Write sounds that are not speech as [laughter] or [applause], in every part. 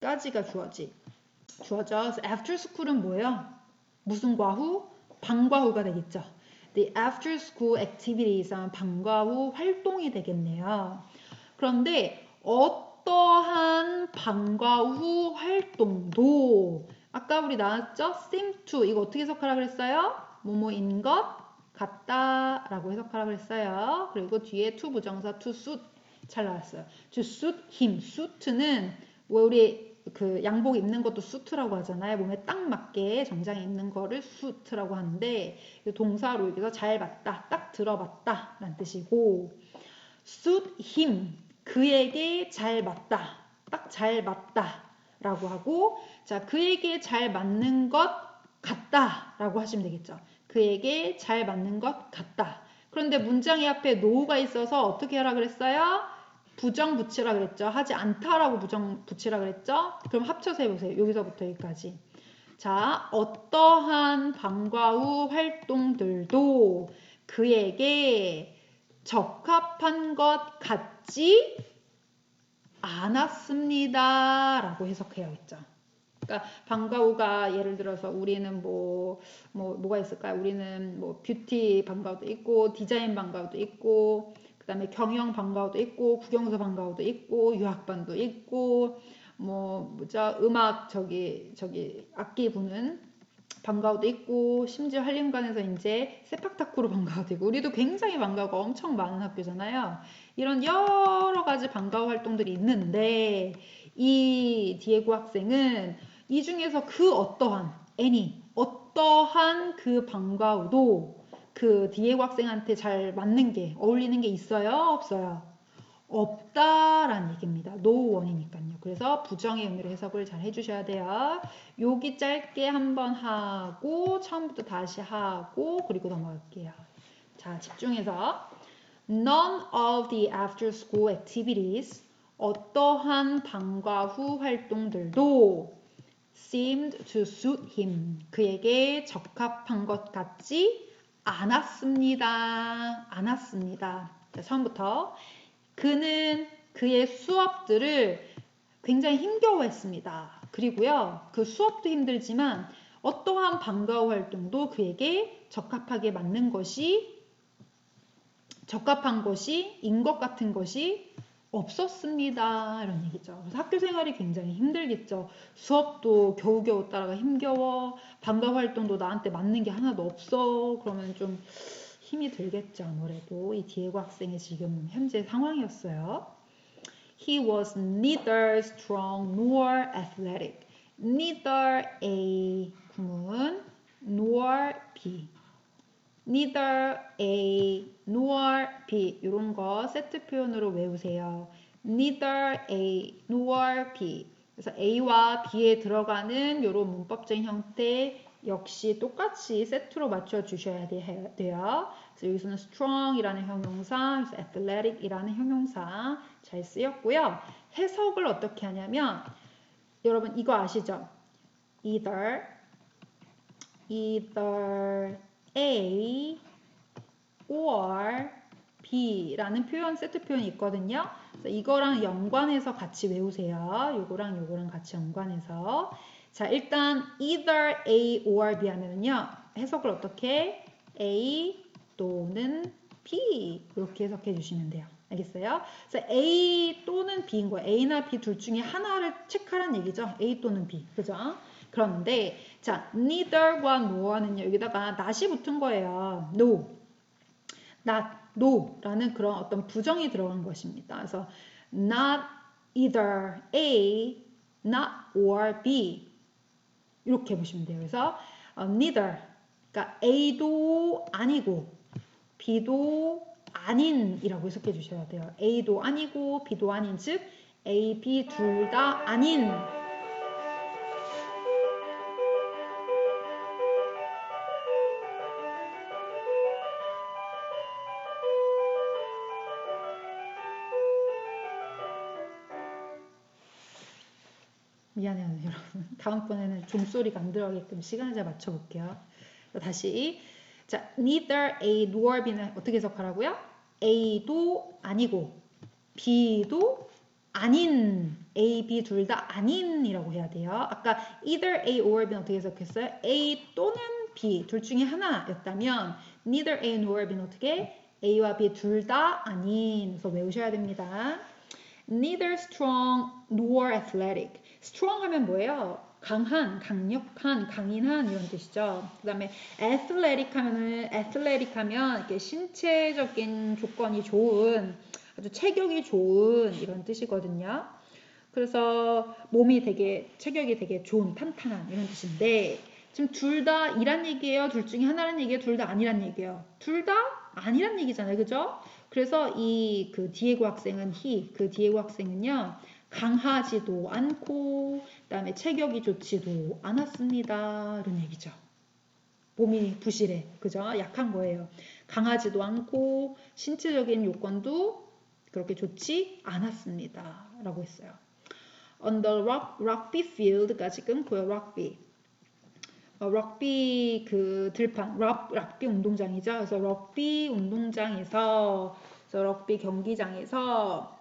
까지가 주어지. 주어져. 그래서 after school은 뭐예요? 무슨 과후? 방과후가 되겠죠. The after school activities 하면 방과 후 활동이 되겠네요. 그런데 어떠한 방과 후 활동도 아까 우리 나왔죠? seem to 이거 어떻게 해석하라 그랬어요? 뭐뭐인 것 같다 라고 해석하라 그랬어요. 그리고 뒤에 to 부정사 to suit 잘 나왔어요. to suit him. suit는 왜 우리 그 양복 입는 것도 수트라고 하잖아요. 몸에 딱 맞게 정장에 입는 거를 수트라고 하는데 동사로 여기서 잘 맞다, 딱 들어봤다 라는 뜻이고 suit him 그에게 잘 맞다, 딱 잘 맞다 라고 하고 자 그에게 잘 맞는 것 같다 라고 하시면 되겠죠. 그에게 잘 맞는 것 같다. 그런데 문장이 앞에 노가 있어서 어떻게 하라 그랬어요? 부정 붙이라 그랬죠. 하지 않다라고 부정 붙이라 그랬죠. 그럼 합쳐서 해보세요. 여기서부터 여기까지. 자, 어떠한 방과 후 활동들도 그에게 적합한 것 같지 않았습니다. 라고 해석해야겠죠. 그러니까 방과 후가 예를 들어서 우리는 뭐, 뭐, 뭐가 있을까요? 우리는 뭐 뷰티 방과후도 있고, 디자인 방과후도 있고, 그 다음에 경영 방과후도 있고 국영수 방과후도 있고 유학반도 있고 뭐 뭐죠 음악 저기 저기 악기 부는 방과후도 있고 심지어 한림관에서 이제 세팍타크로 방과후도 있고 우리도 굉장히 방과후가 엄청 많은 학교잖아요. 이런 여러 가지 방과후 활동들이 있는데 이 디에고 학생은 이 중에서 그 어떠한 애니 어떠한 그 방과후도 그 디에고 학생한테 잘 맞는 게 어울리는 게 있어요? 없어요? 없다라는 얘기입니다. 노원이니까요. 그래서 부정의 의미로 해석을 잘 해주셔야 돼요. 여기 짧게 한번 하고 처음부터 다시 하고 그리고 넘어갈게요. 자 집중해서 None of the after school activities 어떠한 방과 후 활동들도 seemed to suit him 그에게 적합한 것 같지 않았습니다. 않았습니다. 자, 처음부터 그는 그의 수업들을 굉장히 힘겨워했습니다. 그리고요, 그 수업도 힘들지만 어떠한 방과후 활동도 그에게 적합하게 맞는 것이 적합한 것이 인 것 같은 것이 없었습니다. 이런 얘기죠. 그래서 학교 생활이 굉장히 힘들겠죠. 수업도 겨우겨우 따라가 힘겨워. 방과 활동도 나한테 맞는 게 하나도 없어. 그러면 좀 힘이 들겠죠. 아무래도 이 디에고 학생의 지금 현재 상황이었어요. He was neither strong nor athletic. Neither A 구문 nor B. neither A nor B 이런 거 세트 표현으로 외우세요. neither A nor B 그래서 A와 B에 들어가는 이런 문법적인 형태 역시 똑같이 세트로 맞춰 주셔야 돼요. 그래서 여기서는 strong이라는 형용사, athletic이라는 형용사 잘 쓰였고요. 해석을 어떻게 하냐면 여러분 이거 아시죠? either either A or B라는 표현, 세트 표현이 있거든요. 이거랑 연관해서 같이 외우세요. 요거랑 요거랑 같이 연관해서. 자, 일단 either A or B 하면요. 해석을 어떻게? A 또는 B 이렇게 해석해 주시면 돼요. 알겠어요? 그래서 A 또는 B인 거예요. A나 B 둘 중에 하나를 체크하라는 얘기죠. A 또는 B. 그죠? 그런데 자, neither과 no는요. 여기다가 not이 붙은 거예요. no. not, no라는 그런 어떤 부정이 들어간 것입니다. 그래서 not either A, not or B 이렇게 보시면 돼요. 그래서 어, neither 그러니까 A도 아니고 B도 아닌이라고 해석해 주셔야 돼요. A도 아니고 B도 아닌 즉 A, B 둘 다 아닌 미안해요 여러분 [laughs] 다음번에는 종소리가 안 들어가게끔 시간을 잘 맞춰볼게요 다시 자 neither A nor B는 어떻게 해석하라고요? A도 아니고 B도 아닌 A, B 둘 다 아닌이라고 해야 돼요. 아까 either A or B는 어떻게 해석했어요? A 또는 B 둘 중에 하나였다면 neither A nor B는 어떻게? A와 B 둘 다 아닌. 그래서 외우셔야 됩니다. neither strong nor athletic. Strong 하면 뭐예요? 강한, 강력한, 강인한 이런 뜻이죠. 그 다음에 athletic 하면은 athletic 하면 이렇게 신체적인 조건이 좋은 아주 체격이 좋은 이런 뜻이거든요. 그래서 몸이 되게 체격이 되게 좋은 탄탄한 이런 뜻인데 지금 둘 다 이란 얘기예요. 둘 중에 하나란 얘기예요. 둘 다 아니란 얘기예요. 둘 다 아니란 얘기잖아요. 그죠? 그래서 이 그 디에고 학생은 히, 그 디에고 학생은요. 강하지도 않고 그다음에 체격이 좋지도 않았습니다. 이런 얘기죠. 몸이 부실해. 그죠? 약한 거예요. 강하지도 않고 신체적인 요건도 그렇게 좋지 않았습니다. 라고 했어요. On the rock, rugby field까지 끊고요. rugby. 어, 럭비 그 들판, 럭, 럭비 운동장이죠. 그래서 럭비 운동장에서, 럭비 경기장에서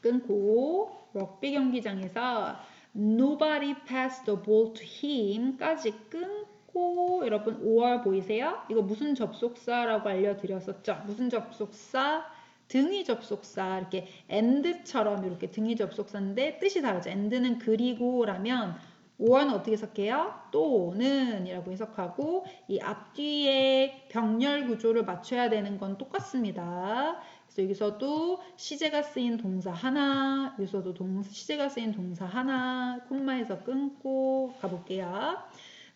끊고, 럭비 경기장에서 nobody passed the ball to him까지 끊고, 여러분 5월 보이세요? 이거 무슨 접속사라고 알려드렸었죠? 무슨 접속사? 등위 접속사 이렇게 and처럼 이렇게 등위 접속사인데 뜻이 다르죠. and는 그리고라면 5는 어떻게 해석해요? 또는 이라고 해석하고 이 앞뒤에 병렬 구조를 맞춰야 되는 건 똑같습니다. 여기서도 시제가 쓰인 동사 하나, 여기서도 동, 시제가 쓰인 동사 하나, 콤마에서 끊고 가볼게요.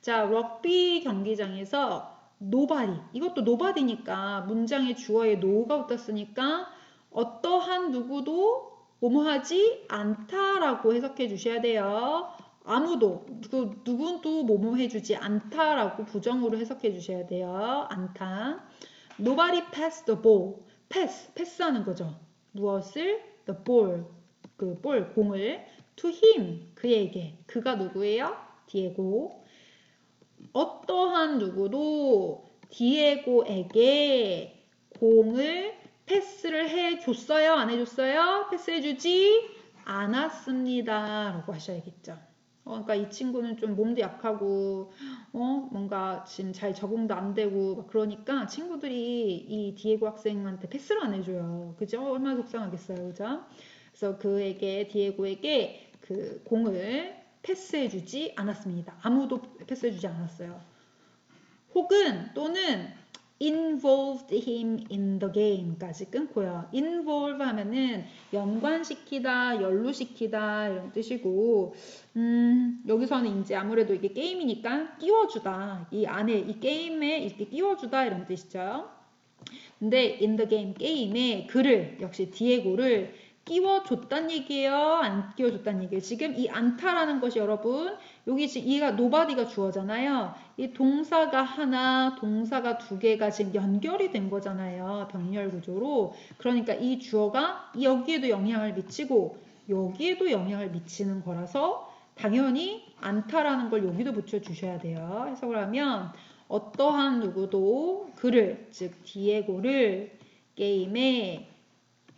자, 럭비 경기장에서 노바디 이것도 노바디니까 문장의 주어에 노가 붙었으니까 어떠한 누구도 뭐뭐하지 않다라고 해석해 주셔야 돼요. 아무도 그 누구도 뭐뭐 해주지 않다라고 부정으로 해석해 주셔야 돼요. 않다. Nobody passed the ball. Pass, 패스하는 거죠. 무엇을? the ball, 그 볼, 공을 to him, 그에게. 그가 누구예요? 디에고. 어떠한 누구도 디에고에게 공을 패스를 해줬어요? 안 해줬어요? 패스해주지 않았습니다. 라고 하셔야겠죠. 어, 그러니까 이 친구는 좀 몸도 약하고, 어, 뭔가 지금 잘 적응도 안 되고, 막 그러니까 친구들이 이 디에고 학생한테 패스를 안 해줘요. 그죠? 얼마나 속상하겠어요. 그죠? 그래서 그에게, 디에고에게 그 공을 패스해주지 않았습니다. 아무도 패스해주지 않았어요. 혹은 또는 involved him in the game까지 끊고요. involve 하면은 연관시키다, 연루시키다 이런 뜻이고 음, 여기서는 이제 아무래도 이게 게임이니까 끼워주다. 이 안에 이 게임에 이렇게 끼워주다 이런 뜻이죠. 근데 in the game 게임에 그를 역시 디에고를 끼워줬단 얘기예요? 안 끼워줬단 얘기예요? 지금 이 안타라는 것이 여러분 여기 지금 이가 노바디가 주어잖아요. 이 동사가 하나, 동사가 두 개가 지금 연결이 된 거잖아요. 병렬 구조로. 그러니까 이 주어가 여기에도 영향을 미치고 여기에도 영향을 미치는 거라서 당연히 안타라는 걸 여기도 붙여 주셔야 돼요. 해석을 하면 어떠한 누구도 그를, 즉 디에고를 게임에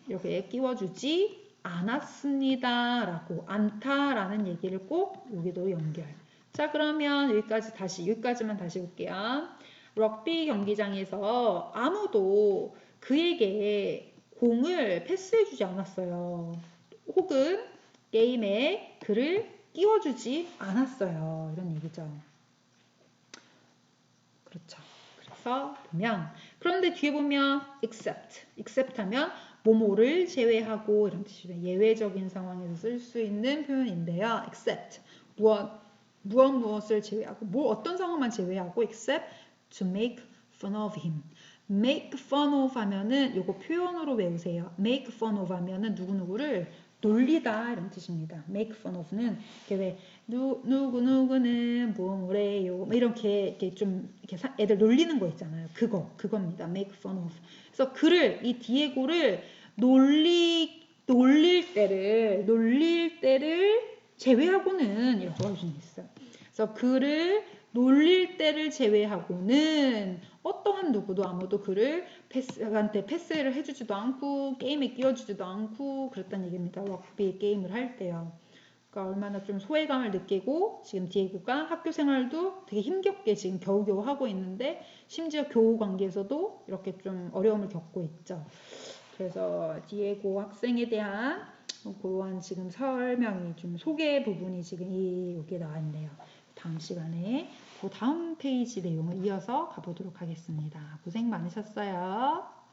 이렇게 끼워주지 않았습니다. 라고 않다라는 얘기를 꼭 여기도 연결. 자 그러면 여기까지 다시 여기까지만 다시 볼게요. 럭비 경기장에서 아무도 그에게 공을 패스해주지 않았어요. 혹은 게임에 그를 끼워주지 않았어요. 이런 얘기죠. 그렇죠. 그래서 보면 그런데 뒤에 보면 except, except 하면 뭐뭐를 제외하고 이런 뜻이죠. 예외적인 상황에서 쓸 수 있는 표현인데요. except 무엇 무엇 무엇을 제외하고 뭐 어떤 상황만 제외하고 except to make fun of him. make fun of 하면은 요거 표현으로 외우세요. make fun of 하면은 누구누구를 놀리다 이런 뜻입니다. make fun of는 이렇게 왜 누, 누구 누구는 뭐래요 뭐 이렇게 이렇게 좀 이렇게 애들 놀리는 거 있잖아요. 그거 그겁니다. make fun of. 그래서 그를 이 디에고를 놀리 놀릴 때를 놀릴 때를 제외하고는 이렇게 할수 있어요. 그래서 그를 놀릴 때를 제외하고는 어떠한 누구도 아무도 그를 패스한테 패스를 해주지도 않고 게임에 끼워주지도 않고 그랬다는 얘기입니다. 럭비 게임을 할 때요. 그러니까 얼마나 좀 소외감을 느끼고 지금 디에고가 학교 생활도 되게 힘겹게 지금 겨우겨우 하고 있는데 심지어 교우 관계에서도 이렇게 좀 어려움을 겪고 있죠. 그래서 디에고 학생에 대한 그러한 지금 설명이 좀 소개 부분이 지금 이 여기에 나와 있네요. 다음 시간에 그 다음 페이지 내용을 이어서 가보도록 하겠습니다. 고생 많으셨어요.